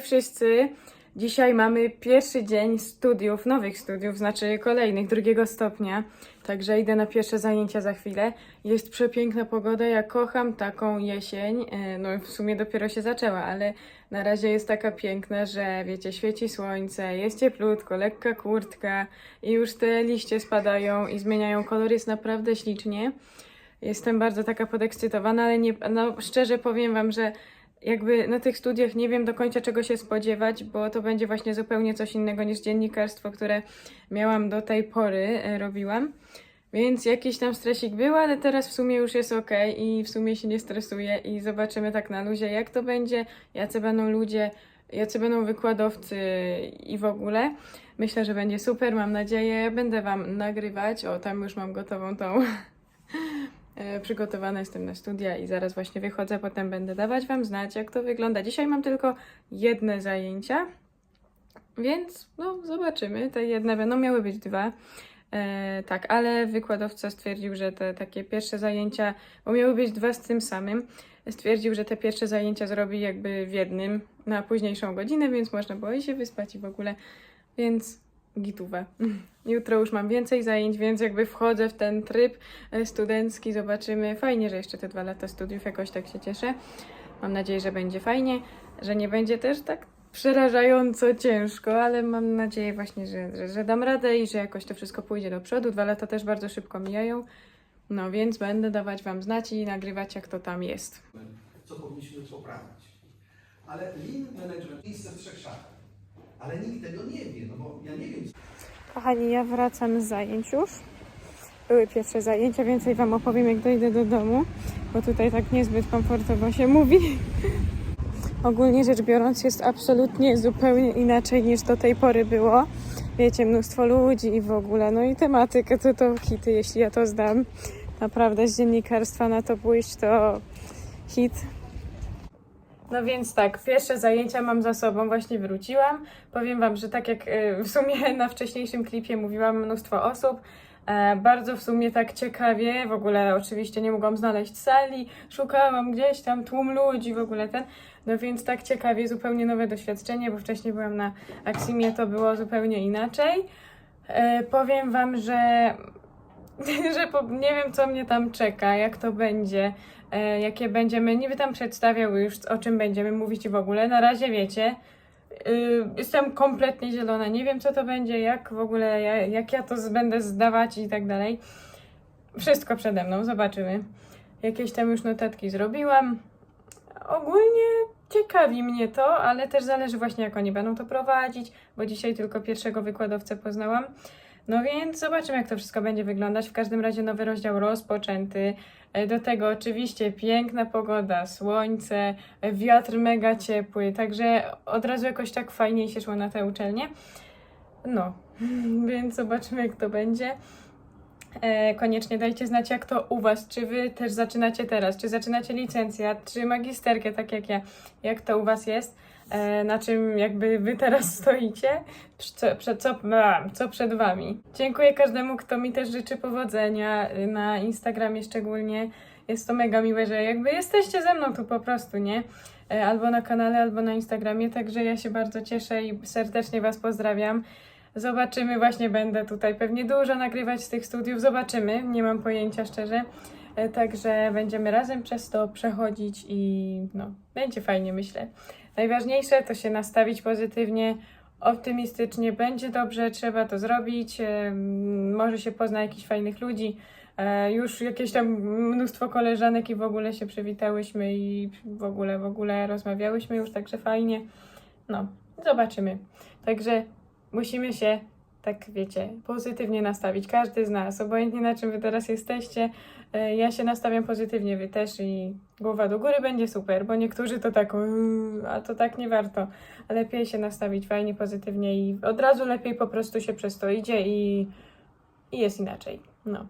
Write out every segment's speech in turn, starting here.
Wszyscy! Dzisiaj mamy pierwszy dzień studiów, nowych studiów, znaczy kolejnych, drugiego stopnia. Także idę na pierwsze zajęcia za chwilę. Jest przepiękna pogoda, ja kocham taką jesień. E, No w sumie dopiero się zaczęła, ale na razie jest taka piękna, że wiecie, świeci słońce, jest cieplutko, lekka kurtka i już te liście spadają i zmieniają kolor, jest naprawdę ślicznie. Jestem bardzo taka podekscytowana, ale nie, no, szczerze powiem Wam, że jakby na tych studiach nie wiem do końca czego się spodziewać, bo to będzie właśnie zupełnie coś innego niż dziennikarstwo, które miałam do tej pory, e, robiłam. Więc jakiś tam stresik był, ale teraz w sumie już jest ok i w sumie się nie stresuję i zobaczymy tak na luzie jak to będzie, jacy będą ludzie, jacy będą wykładowcy i w ogóle. Myślę, że będzie super, mam nadzieję. Będę Wam nagrywać. O, tam już mam gotową tą Przygotowana jestem na studia i zaraz właśnie wychodzę, potem będę dawać Wam znać, jak to wygląda. Dzisiaj mam tylko jedne zajęcia, więc no zobaczymy. Te jedne będą miały być dwa. E, tak, ale wykładowca stwierdził, że te takie pierwsze zajęcia, bo miały być dwa z tym samym, stwierdził, że te pierwsze zajęcia zrobi jakby w jednym na późniejszą godzinę, więc można było i się wyspać i w ogóle, więc gitówę. Jutro już mam więcej zajęć, więc jakby wchodzę w ten tryb e, studencki, zobaczymy. Fajnie, że jeszcze te dwa lata studiów, jakoś tak się cieszę. Mam nadzieję, że będzie fajnie, że nie będzie też tak przerażająco ciężko, ale mam nadzieję właśnie, że, że, że dam radę i że jakoś to wszystko pójdzie do przodu. Dwa lata też bardzo szybko mijają. No więc będę dawać Wam znać i nagrywać, jak to tam jest. co powinniśmy poprawić. Ale lean management miejsce w trzech szachach. Ale nikt tego nie wie, no bo ja nie wiem, Kochani, ja wracam z zajęć już. Były pierwsze zajęcia, więcej Wam opowiem, jak dojdę do domu, bo tutaj tak niezbyt komfortowo się mówi. Ogólnie rzecz biorąc, jest absolutnie zupełnie inaczej niż do tej pory było. Wiecie, mnóstwo ludzi i w ogóle, no i tematyka to to hity, jeśli ja to zdam. Naprawdę z dziennikarstwa na to pójść to hit. No więc tak, pierwsze zajęcia mam za sobą, właśnie wróciłam. Powiem Wam, że tak jak e, w sumie na wcześniejszym klipie mówiłam, mnóstwo osób. E, bardzo w sumie tak ciekawie, w ogóle oczywiście nie mogłam znaleźć sali, szukałam gdzieś tam tłum ludzi, w ogóle ten. No więc tak ciekawie, zupełnie nowe doświadczenie, bo wcześniej byłam na Aksimie, to było zupełnie inaczej. E, powiem Wam, że że po, nie wiem, co mnie tam czeka, jak to będzie, e, jakie będziemy. Niby tam przedstawiał już, o czym będziemy mówić w ogóle. Na razie wiecie, y, jestem kompletnie zielona. Nie wiem, co to będzie, jak w ogóle, ja, jak ja to będę zdawać i tak dalej. Wszystko przede mną, zobaczymy. Jakieś tam już notatki zrobiłam. Ogólnie ciekawi mnie to, ale też zależy właśnie, jak oni będą to prowadzić, bo dzisiaj tylko pierwszego wykładowcę poznałam. No więc zobaczymy, jak to wszystko będzie wyglądać. W każdym razie nowy rozdział rozpoczęty. E, Do tego oczywiście piękna pogoda, słońce, e, wiatr mega ciepły, także od razu jakoś tak fajniej się szło na tę uczelnię. No, więc zobaczymy, jak to będzie. E, koniecznie dajcie znać, jak to u Was. Czy Wy też zaczynacie teraz? Czy zaczynacie licencjat? Czy magisterkę, tak jak ja? Jak to u Was jest? E, na czym jakby Wy teraz stoicie? Co, co, co przed Wami? Dziękuję każdemu, kto mi też życzy powodzenia y, na Instagramie szczególnie. Jest to mega miłe, że jakby jesteście ze mną tu po prostu, nie? E, Albo na kanale, albo na Instagramie, także ja się bardzo cieszę i serdecznie Was pozdrawiam. Zobaczymy, właśnie będę tutaj pewnie dużo nagrywać z tych studiów. Zobaczymy, nie mam pojęcia szczerze. E, Także będziemy razem przez to przechodzić i no, będzie fajnie, myślę. Najważniejsze to się nastawić pozytywnie, optymistycznie. Będzie dobrze, trzeba to zrobić. em, Może się pozna jakichś fajnych ludzi. E, Już jakieś tam mnóstwo koleżanek i w ogóle się przywitałyśmy i w ogóle, w ogóle rozmawiałyśmy już, także fajnie. No, zobaczymy. Także musimy się, tak wiecie, pozytywnie nastawić. Każdy z nas, obojętnie na czym wy teraz jesteście, e, ja się nastawiam pozytywnie, wy też i głowa do góry będzie super, bo niektórzy to tak, a to tak nie warto. Lepiej się nastawić fajnie, pozytywnie i od razu lepiej po prostu się przez to idzie i, i jest inaczej. No.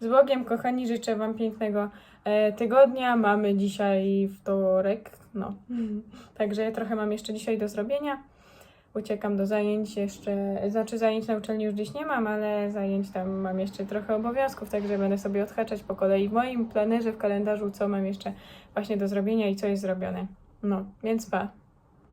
Z Bogiem, kochani, życzę Wam pięknego e, tygodnia. Mamy dzisiaj wtorek, no. Także ja trochę mam jeszcze dzisiaj do zrobienia. Uciekam do zajęć jeszcze, znaczy zajęć na uczelni już dziś nie mam, ale zajęć tam mam jeszcze trochę obowiązków, także będę sobie odhaczać po kolei w moim planerze, w kalendarzu, co mam jeszcze właśnie do zrobienia i co jest zrobione. No, więc pa.